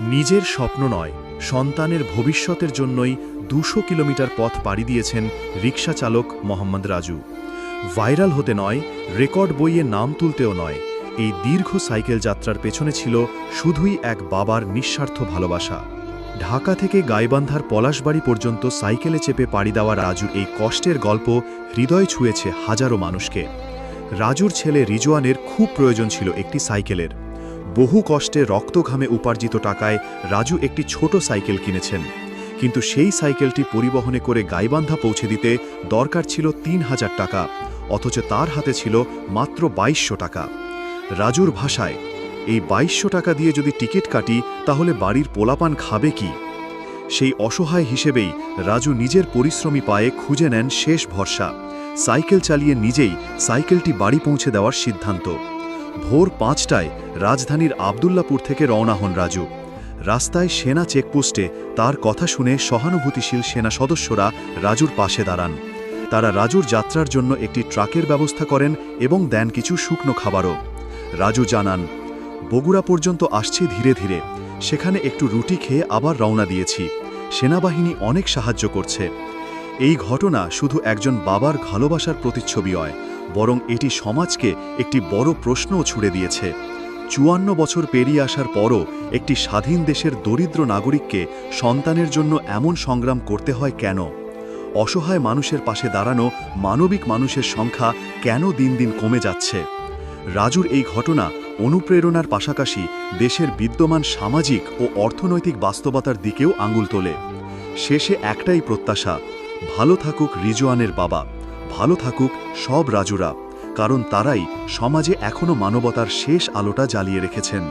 নিজের স্বপ্ন নয়, সন্তানের ভবিষ্যতের জন্যই দুশো কিলোমিটার পথ পাড়ি দিয়েছেন রিক্সা চালক মোহাম্মদ রাজু। ভাইরাল হতে নয়, রেকর্ড বইয়ে নাম তুলতেও নয়, এই দীর্ঘ সাইকেল যাত্রার পেছনে ছিল শুধুই এক বাবার নিঃস্বার্থ ভালোবাসা। ঢাকা থেকে গাইবান্ধার পলাশবাড়ি পর্যন্ত সাইকেলে চেপে পাড়ি দেওয়া রাজুর এই কষ্টের গল্প হৃদয় ছুঁয়েছে হাজারো মানুষকে। রাজুর ছেলে রিজওয়ানের খুব প্রয়োজন ছিল একটি সাইকেলের। বহু কষ্টে রক্তঘামে উপার্জিত টাকায় রাজু একটি ছোট সাইকেল কিনেছেন। কিন্তু সেই সাইকেলটি পরিবহনে করে গাইবান্ধা পৌঁছে দিতে দরকার ছিল তিন হাজার টাকা, অথচ তার হাতে ছিল মাত্র বাইশশো টাকা। রাজুর ভাষায়, এই বাইশশো টাকা দিয়ে যদি টিকিট কাটি, তাহলে বাড়ির পোলাপান খাবে কি? সেই অসহায় হিসেবেই রাজু নিজের পরিশ্রমী পায়ে খুঁজে নেন শেষ ভরসা। সাইকেল চালিয়ে নিজেই সাইকেলটি বাড়ি পৌঁছে দেওয়ার সিদ্ধান্ত। ভোর পাঁচটায় রাজধানীর আবদুল্লাপুর থেকে রওনা হন রাজু। রাস্তায় সেনা চেকপোস্টে তার কথা শুনে সহানুভূতিশীল সেনা সদস্যরা রাজুর পাশে দাঁড়ান। তারা রাজুর যাত্রার জন্য একটি ট্রাকের ব্যবস্থা করেন এবং দেন কিছু শুকনো খাবারও। রাজু জানান, বগুড়া পর্যন্ত আসছি ধীরে ধীরে। সেখানে একটু রুটি খেয়ে আবার রওনা দিয়েছি। সেনাবাহিনী অনেক সাহায্য করছে। এই ঘটনা শুধু একজন বাবার ভালোবাসার প্রতিচ্ছবি হয় বরং এটি সমাজকে একটি বড় প্রশ্নও ছুড়ে দিয়েছে। চুয়ান্ন বছর পেরিয়ে আসার পরও একটি স্বাধীন দেশের দরিদ্র নাগরিককে সন্তানের জন্য এমন সংগ্রাম করতে হয় কেন? অসহায় মানুষের পাশে দাঁড়ানো মানবিক মানুষের সংখ্যা কেন দিন দিন কমে যাচ্ছে? রাজুর এই ঘটনা অনুপ্রেরণার পাশাপাশি দেশের বিদ্যমান সামাজিক ও অর্থনৈতিক বাস্তবতার দিকেও আঙুল তোলে। শেষে একটাই প্রত্যাশা, ভালো থাকুক রিজওয়ানের বাবা। ভালো থাকুক সব রাজুরা কারণ তারাই সমাজে এখনও মানবতার শেষ আলোটা জ্বালিয়ে রেখেছেন।